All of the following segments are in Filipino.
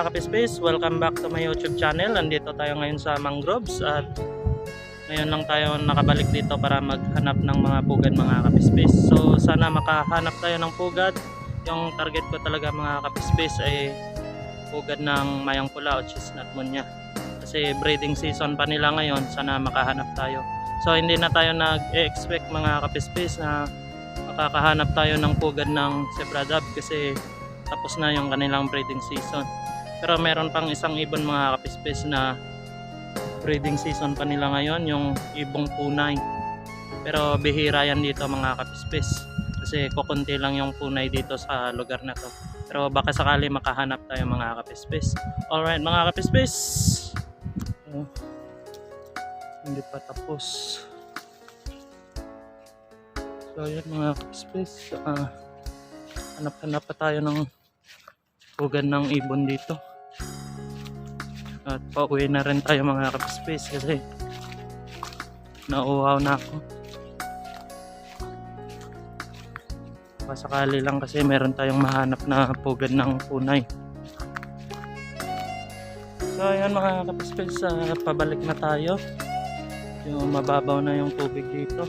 mga kapispace, welcome back to my YouTube channel. Nandito tayo ngayon sa mangroves at ngayon lang tayo nakabalik dito para maghanap ng mga pugad mga kapispace. So sana makahanap tayo ng pugad. Yung target ko talaga mga kapispace ay pugad ng mayang pula o chestnut munya. Kasi breeding season pa nila ngayon, sana makahanap tayo. So hindi na tayo nag-expect mga kapispace na makakahanap tayo ng pugad ng Sebradab kasi tapos na yung kanilang breeding season. Pero meron pang isang ibon mga kapispes na breeding season pa nila ngayon, yung ibong punay. Pero bihira yan dito mga kapispes. Kasi kukunti lang yung punay dito sa lugar na to. Pero baka sakali makahanap tayo mga kapispes. Alright mga kapispes. Oh, hindi pa tapos. So yun mga kapispes. Ah, hanap-hanap pa tayo ng pugad ng ibon dito. At pauwi na rin tayo mga kapispace kasi nauuhaw na ako. Pasakali lang kasi meron tayong mahanap na pugad ng punay. So ayan mga kapispace, ah, pabalik na tayo. Yung mababaw na yung tubig dito.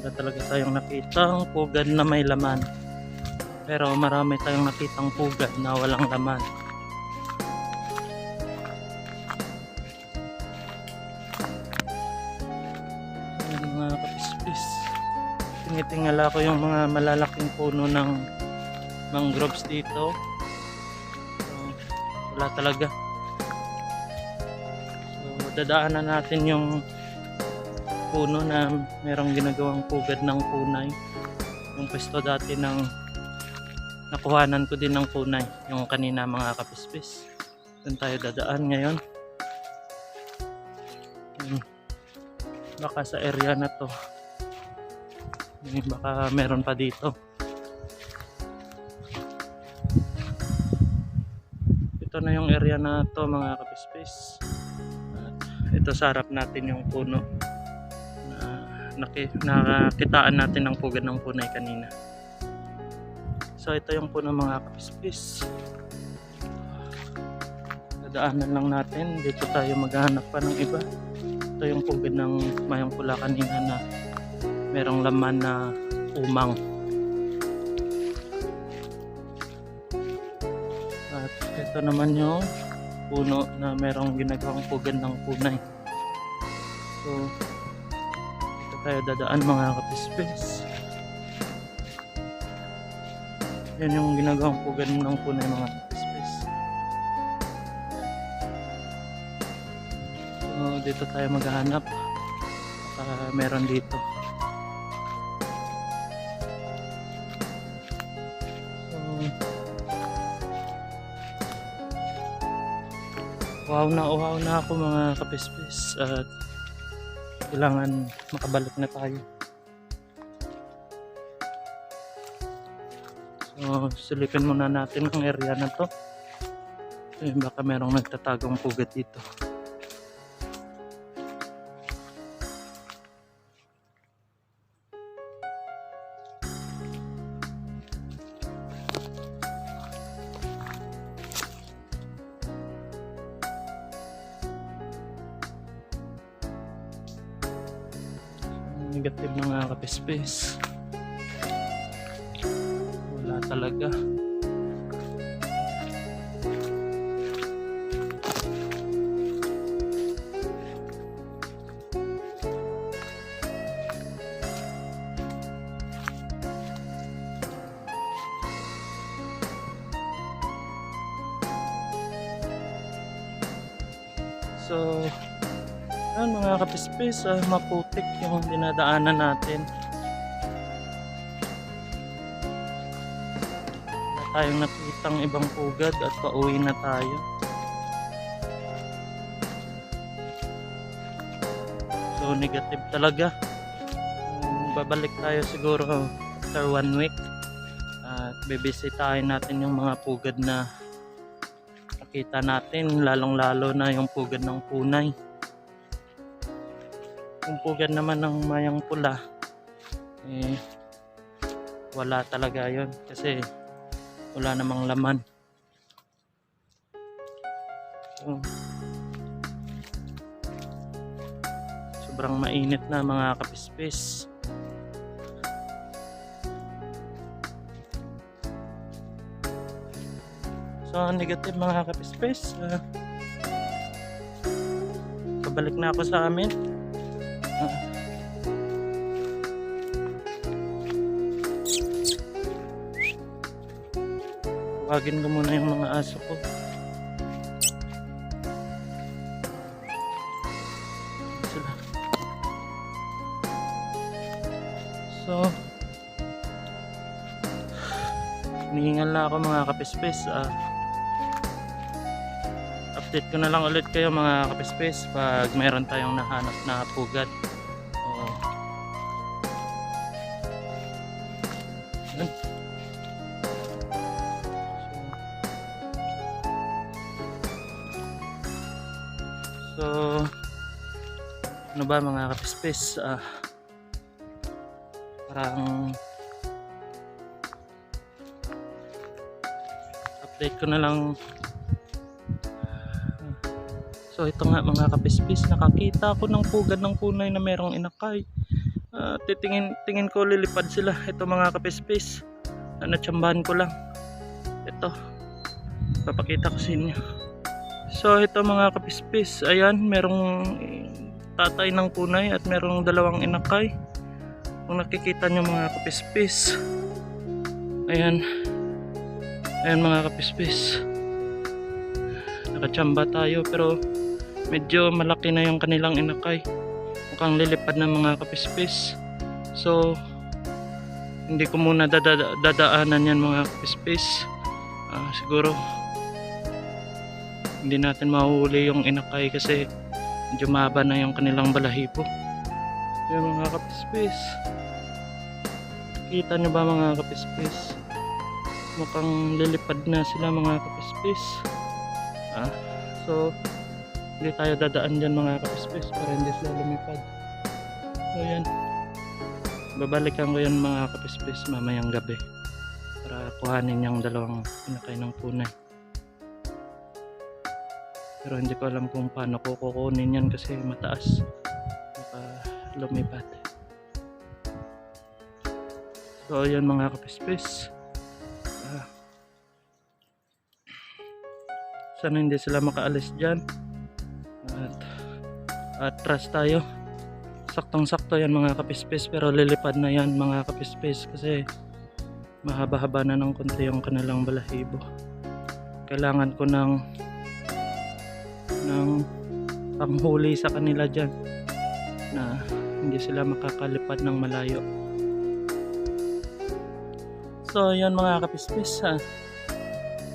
Wala talaga tayong nakitang pugad na may laman. Pero marami tayong nakitang pugad na walang laman. Ayan mga kapispis. Tinitingala ko yung mga malalaking puno ng mangroves dito. So, wala talaga. So, dadaanan natin yung puno na merong ginagawang pugad ng kunay. Yung pwesto dati ng nakuhanan ko din ng kunay. Yung kanina mga kapispis. Doon tayo dadaan ngayon. Yun. Baka sa area na to. Yun, Baka meron pa dito. Ito na yung area na to mga kapispis. At ito sa harap natin yung puno naki, nakakitaan natin ng pugad ng punay kanina. So ito yung puno mga kapispis. Dadaanan lang natin. Dito tayo maghahanap pa ng iba. Ito yung pugad ng mayang pula kanina na merong laman na umang. At ito naman yung puno na merong ginagawang pugad ng punay. So, tayo dadaan mga kapispes yan yung ginagawang pugad ng punay mga kapispes so dito tayo maghahanap baka meron dito so wow na wow na ako mga kapispes at kailangan makabalik na tayo. So, silipin muna natin ang area na to. Eh, baka merong nagtatagong pugat dito. negative na nga kapispes talaga So, Ayan mga kapispis, ah, maputik yung dinadaanan natin. Tayong nakitang ibang pugad at pauwi na tayo. So negative talaga. Um, babalik tayo siguro after one week. At bibisitahin natin yung mga pugad na nakita natin, lalong lalo na yung pugad ng punay kumpugan naman ng mayang pula eh wala talaga yon kasi wala namang laman. So, sobrang mainit na mga kapispis. So, negative mga kapispis. Uh, pabalik na ako sa amin. Tawagin ko muna yung mga aso ko. So, hinihingal na ako mga kapispis. Ah, update ko na lang ulit kayo mga kapispis pag mayroon tayong nahanap na pugad. Ba mga kapispis? Ah, parang update ko na lang So ito nga mga kapispis, nakakita ako ng pugad ng punay na merong inakay. Ah, titingin tingin ko lilipad sila. Ito mga kapispis. Na natsambahan ko lang. Ito. Papakita ko sa inyo. So ito mga kapispis, ayan, merong tatay ng punay at merong dalawang inakay. Kung nakikita nyo mga kapispis. Ayan. Ayan mga kapispis. Nakatsamba tayo pero medyo malaki na yung kanilang inakay mukhang lilipad na mga kapispis so hindi ko muna dada- dadaanan yan mga kapispis Ah, siguro hindi natin mahuhuli yung inakay kasi medyo mahaba na yung kanilang balahibo. Yung mga kapispis. Kita nyo ba mga kapispis? Mukhang lilipad na sila mga kapispis. Ah, so hindi tayo dadaan dyan mga kapispis para hindi sila lumipad. So yan. Babalikan ko yan mga kapispis mamayang gabi. Para kuhanin yung dalawang pinakay ng punay pero hindi ko alam kung paano ko kukunin yan kasi mataas. Baka lumipad so yan mga kapispis. Ah, sana hindi sila makaalis dyan. At atras tayo. Saktong sakto yan mga kapispis pero lilipad na yan mga kapispis kasi mahaba-haba na ng konti yung kanilang balahibo. Kailangan ko ng ng panghuli sa kanila dyan na hindi sila makakalipad ng malayo. So yan mga kapispis ha.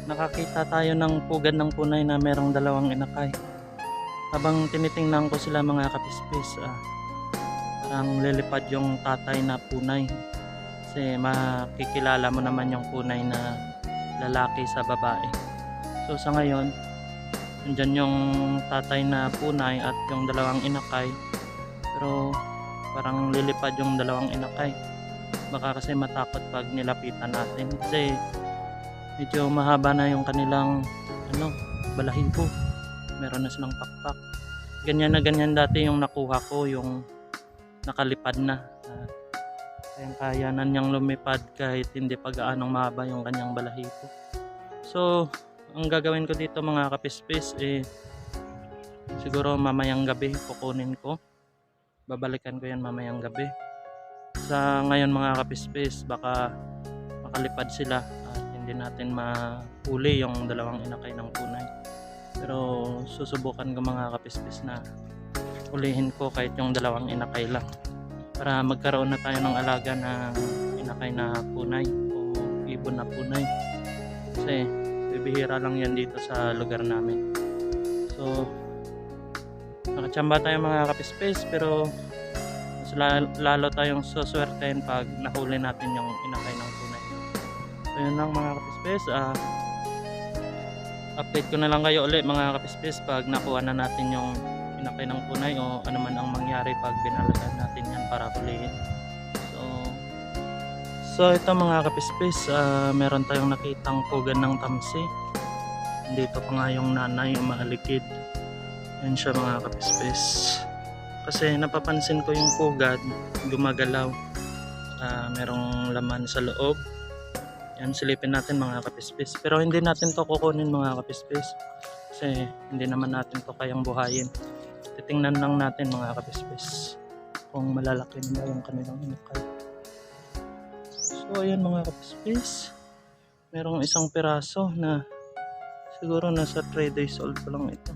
nakakita tayo ng pugad ng punay na merong dalawang inakay. Habang tinitingnan ko sila mga kapispis ah, parang lilipad yung tatay na punay. Kasi makikilala mo naman yung punay na lalaki sa babae. So sa ngayon nandyan yung tatay na punay at yung dalawang inakay. Pero parang lilipad yung dalawang inakay. Baka kasi matakot pag nilapitan natin. Kasi medyo mahaba na yung kanilang ano balahibo. Meron na silang pakpak. Ganyan na ganyan dati yung nakuha ko yung nakalipad na. At kayang kaya na niyang lumipad kahit hindi pa gaanong mahaba yung kanyang balahibo. So ang gagawin ko dito mga kapispis eh siguro mamayang gabi kukunin ko. Babalikan ko yan mamayang gabi. Sa ngayon mga kapispis baka makalipad sila at hindi natin mahuli yung dalawang inakay ng punay pero susubukan ko mga kapispis na ulihin ko kahit yung dalawang inakay lang. Para magkaroon na tayo ng alaga ng inakay na punay o ibon na punay kasi bibihira lang yan dito sa lugar namin. So nakachamba tayo mga kapispis pero mas la- lalo tayong suswertein pag nahuli natin yung inakay ng punay so yun lang mga kapispis ah update ko na lang kayo ulit mga kapispis pag nakuha na natin yung inakay ng punay o ano man ang mangyari pag binalagan natin yan para hulihin so ito mga kapispis, ah, meron tayong nakitang pugan ng tamsi. Dito pa nga yung nanay umaalikid. Yan siya mga kapispis. Kasi napapansin ko yung pugad gumagalaw. Ah, merong laman sa loob. Yan silipin natin mga kapispis. Pero hindi natin to kukunin mga kapispis. Kasi hindi naman natin to kayang buhayin. Titingnan lang natin mga kapispis kung malalaki na yung kanilang inukay. So ayan mga kapispis. Merong isang piraso na siguro nasa 3 days old pa lang ito.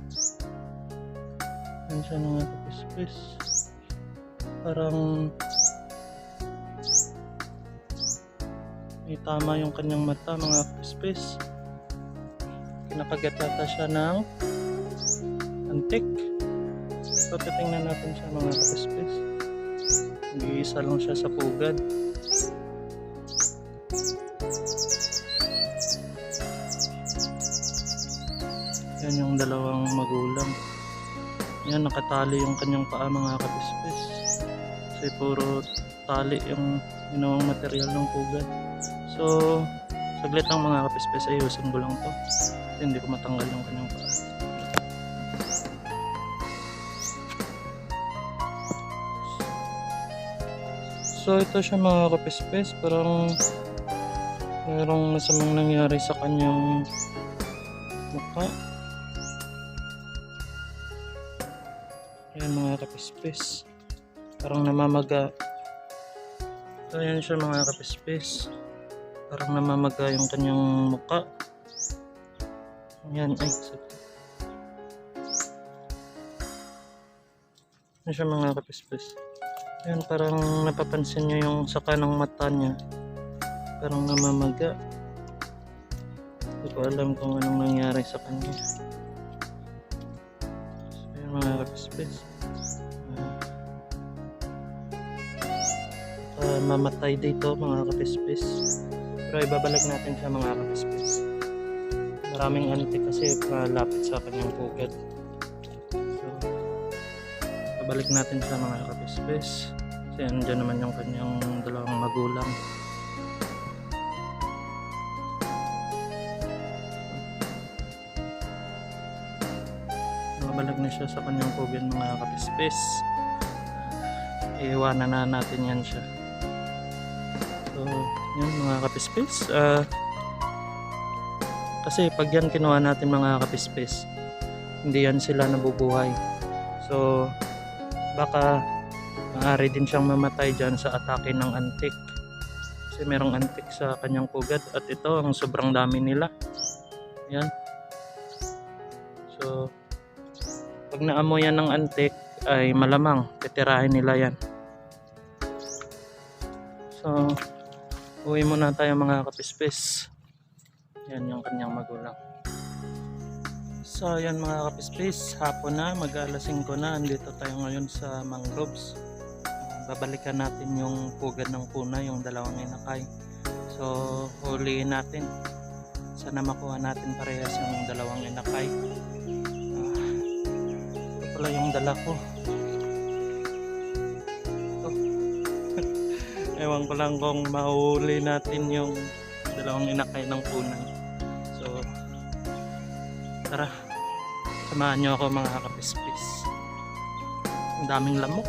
Ayan siya mga kapispis. Parang may tama yung kanyang mata mga kapispis. Kinakagat yata siya ng antik. So titingnan natin siya mga kapispis. Nag-iisa lang siya sa pugad. Yan yung dalawang magulang. Yan, nakatali yung kanyang paa mga kapispis. Kasi puro tali yung ginawang material ng pugad. So, saglit lang mga kapispis, ayusin ko lang to. Kasi hindi ko matanggal yung kanyang paa. So, ito siya mga kapispis. Parang merong masamang nangyari sa kanyang mukha. Ayan mga kapispis. Parang namamaga. Ayan siya mga kapispis. Parang namamaga yung kanyang mukha. Ayan, ay, sakit. Ayan siya mga kapispis. Ayan, parang napapansin nyo yung saka ng mata niya. Parang namamaga. Hindi ko alam kung anong nangyari sa kanya. Ayan mga kapispis. Mamatay dito mga kapispis. Pero ibabalik natin siya mga kapispis. Maraming antik kasi malapit sa kanyang pugad. So, babalik natin siya mga kapispis. Kasi andyan naman yung kanyang dalawang magulang. Babalik na siya sa kanyang pugad mga kapispis. Iiwanan na natin yan siya. So, yun mga kapispis. Ah, kasi pag yan kinuha natin mga kapispis, hindi yan sila nabubuhay. So, baka maaari din siyang mamatay dyan sa atake ng antik. Kasi merong antik sa kanyang pugad at ito ang sobrang dami nila. Yan. So, pag naamoy yan ng antik, ay malamang titirahin nila yan. So, uwi muna tayo mga kapispis. Yan yung kanyang magulang. So, yan mga kapispis. Hapon na, mag-alasing ko na. Andito tayo ngayon sa mangroves. Babalikan natin yung pugad ng puna, yung dalawang inakay. So, huliin natin. Sana makuha natin parehas yung dalawang inakay. Ah, ito pala yung dala ko. Ewan ko lang kung mahuli natin yung dalawang inakay ng punan. So, tara. Samahan nyo ako mga kapispis. Ang daming lamok.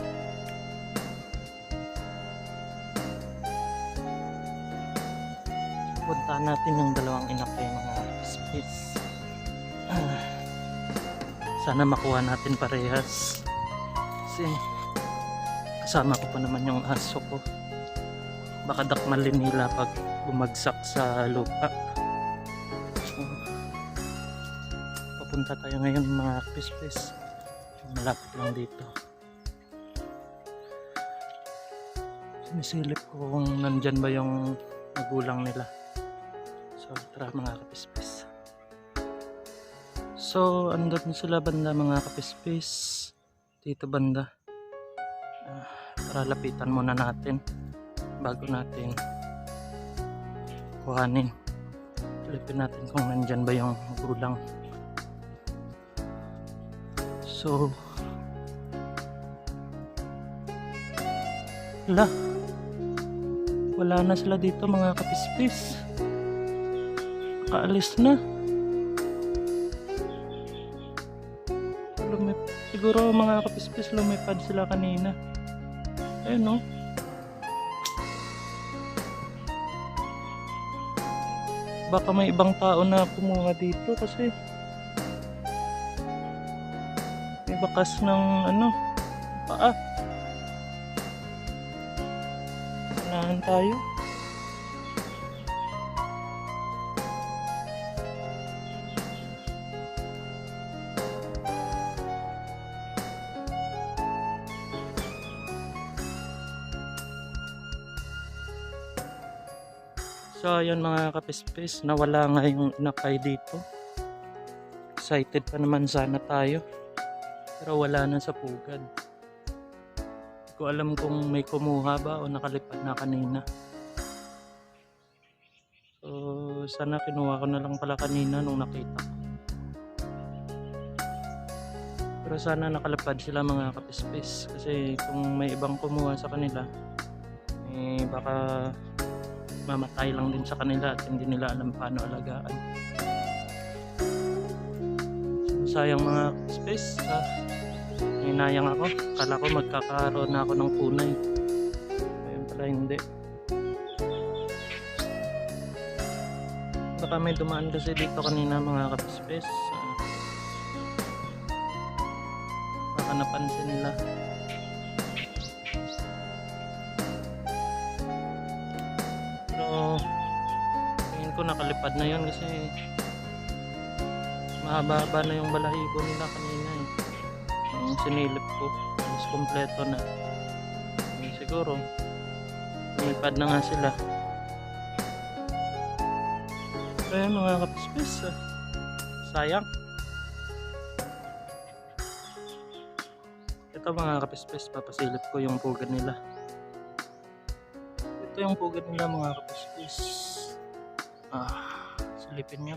Puntahan natin yung dalawang inakay mga kapispis. Ah, sana makuha natin parehas. Kasi kasama ko pa naman yung aso ko baka dakmalin nila pag bumagsak sa lupa. So, papunta tayo ngayon mga kapispis. Malapit lang dito. Sinisilip ko kung nandyan ba yung magulang nila. So, tara mga kapispis. So, andun sila banda mga kapispis. Dito banda. Ah, tara lapitan muna natin bago natin kuhanin silipin natin kung nandyan ba yung gulang so wala Wala na sila dito mga kapispis. Kaalis na. Lumip siguro mga kapispis lumipad sila kanina. Ayun no. Baka may ibang tao na kumuha dito kasi may bakas ng ano paa. Sanahan tayo. So ayun mga kapispis, nawala nga yung inakay dito. Excited pa naman sana tayo. Pero wala na sa pugad. Hindi ko alam kung may kumuha ba o nakalipad na kanina. So sana kinuha ko na lang pala kanina nung nakita ko. Pero sana nakalipad sila mga kapispis. Kasi kung may ibang kumuha sa kanila, eh baka mamatay lang din sa kanila at hindi nila alam paano alagaan. So, sayang mga space. Uh, hinayang ako. Kala ko magkakaroon na ako ng punay. Ayun pala hindi. Baka may dumaan kasi dito kanina mga kapispes. Uh, baka napansin nila. Tingin ko nakalipad na yun kasi mahaba-haba na yung balahibo nila kanina eh. Ang sinilip ko, mas kompleto na. Eh, siguro, lumipad na nga sila. So yun mga kapispis, ah. sayang. Ito mga kapispis, papasilip ko yung pugad nila. Ito yung pugad nila mga kapispis. Ah, silipin nyo.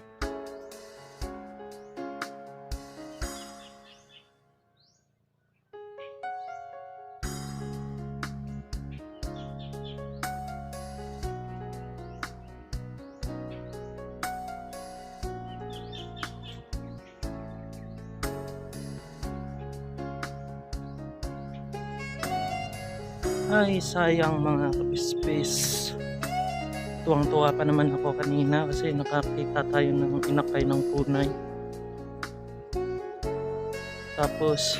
Ay, sayang mga kapispis. Tuwang-tuwa pa naman ako kanina kasi nakakita tayo ng inakay ng punay. Tapos,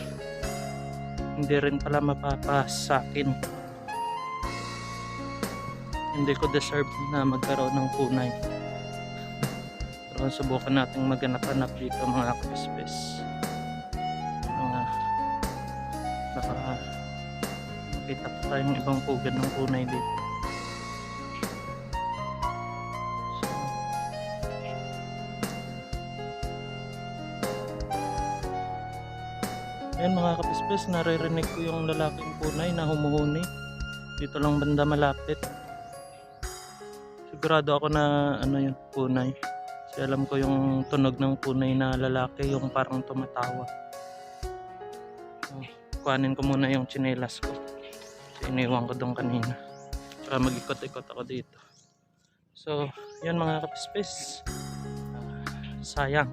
hindi rin pala mapapas sa akin. Hindi ko deserve na magkaroon ng punay. Pero subukan natin maghanap-hanap dito mga kapispis. Mga, baka makita pa tayong ibang pugad ng punay dito. Kapispes, naririnig ko yung lalaking punay na humuhuni. Dito lang banda malapit. Sigurado ako na ano yun, punay. Kasi alam ko yung tunog ng punay na lalaki, yung parang tumatawa. So, kuhanin ko muna yung tsinelas ko. Kasi iniwan ko doon kanina. Para mag-ikot-ikot ako dito. So, yan mga kapispes. Ah, sayang.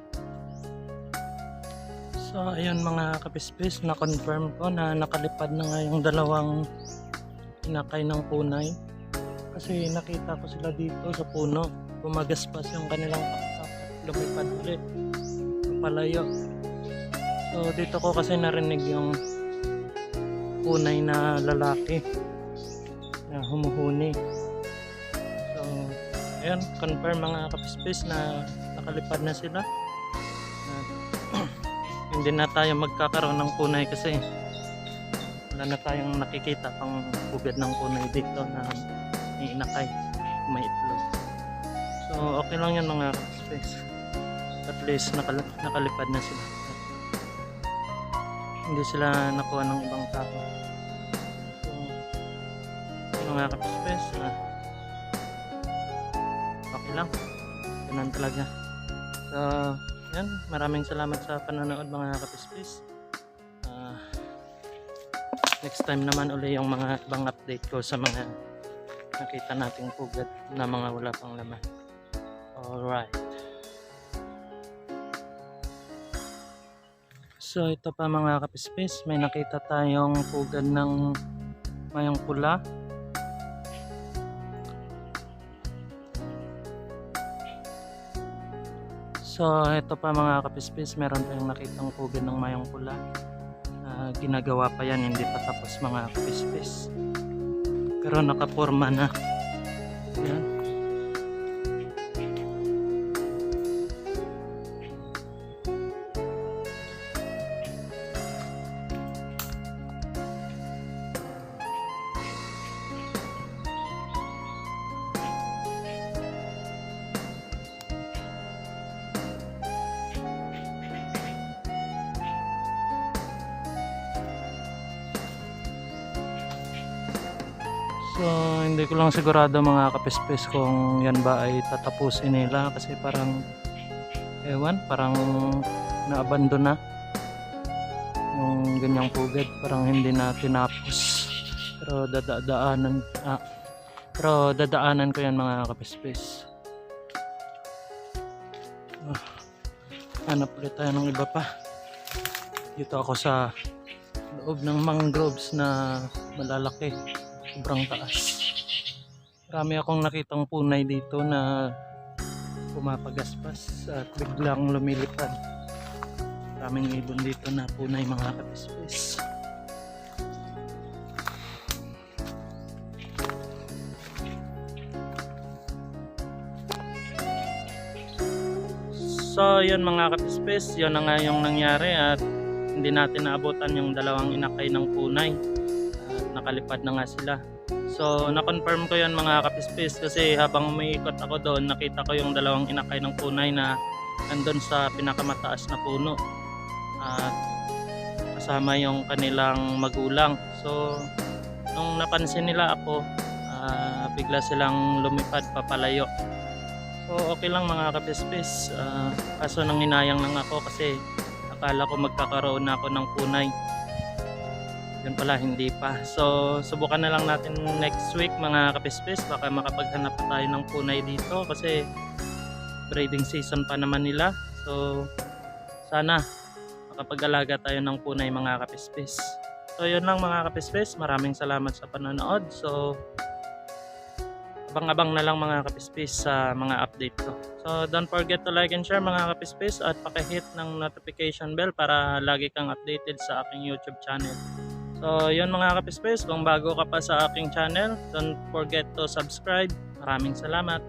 So, ayun mga kapispes, na-confirm ko na nakalipad na nga yung dalawang inakay ng punay. Kasi nakita ko sila dito sa puno. Bumagaspas yung kanilang pakpak lumipad ulit. Palayo. So, dito ko kasi narinig yung punay na lalaki na humuhuni. So, ayun, confirm mga kapispes na nakalipad na sila. Hindi na tayo magkakaroon ng punay kasi wala na tayong nakikita pang bugad ng punay dito na iinakay may itlog so okay lang yan mga space at least nakal nakalipad na sila. Hindi sila nakuha ng ibang tao. So yun mga space ah, okay lang. Ganun talaga. So yan, maraming salamat sa panonood mga kapispis. Ah, next time naman uli yung mga ibang update ko sa mga nakita nating pugad na mga wala pang laman. Alright. So ito pa mga kapispis, may nakita tayong pugad ng mayang pula. So ito pa mga kapispis, meron tayong nakitang pugad ng mayang pula. Ah, ginagawa pa yan, hindi pa tapos mga kapispis. Pero nakaporma na. Yan. Hindi ko lang sigurado mga kapispis kung yan ba ay tatapusin nila kasi parang ewan, parang naabandon na yung ganyang pugad, parang hindi na tinapos. Pero dadaanan ah, pero dadaanan ko yan mga kapispis. Ah, hanap ulit tayo ng iba pa. Dito ako sa loob ng mangroves na malalaki sobrang taas. Marami akong nakitang punay dito na pumapagaspas at biglang lumilipad. Maraming ibon dito na punay mga kapispis. So, yun mga kapispis, yun na nga yung nangyari at hindi natin naabutan yung dalawang inakay ng punay nakalipad na nga sila. So, na-confirm ko yun mga kapispis kasi habang umiikot ako doon, nakita ko yung dalawang inakay ng punay na nandun sa pinakamataas na puno. At kasama yung kanilang magulang. So, nung napansin nila ako, ah, bigla silang lumipad papalayo. So, okay lang mga kapispis. Ah, kaso nang hinayang lang ako kasi akala ko magkakaroon na ako ng punay yun pala hindi pa. So subukan na lang natin next week mga kapispis. Baka makapaghanap pa tayo ng punay dito kasi breeding season pa naman nila. So sana makapag-alaga tayo ng punay mga kapispis. So yun lang mga kapispis. Maraming salamat sa panonood. So abang-abang na lang mga kapispis sa mga update ko. So don't forget to like and share mga kapispis at pakihit ng notification bell para lagi kang updated sa aking youtube channel So, yun mga kapispes, kung bago ka pa sa aking channel, don't forget to subscribe. Maraming salamat.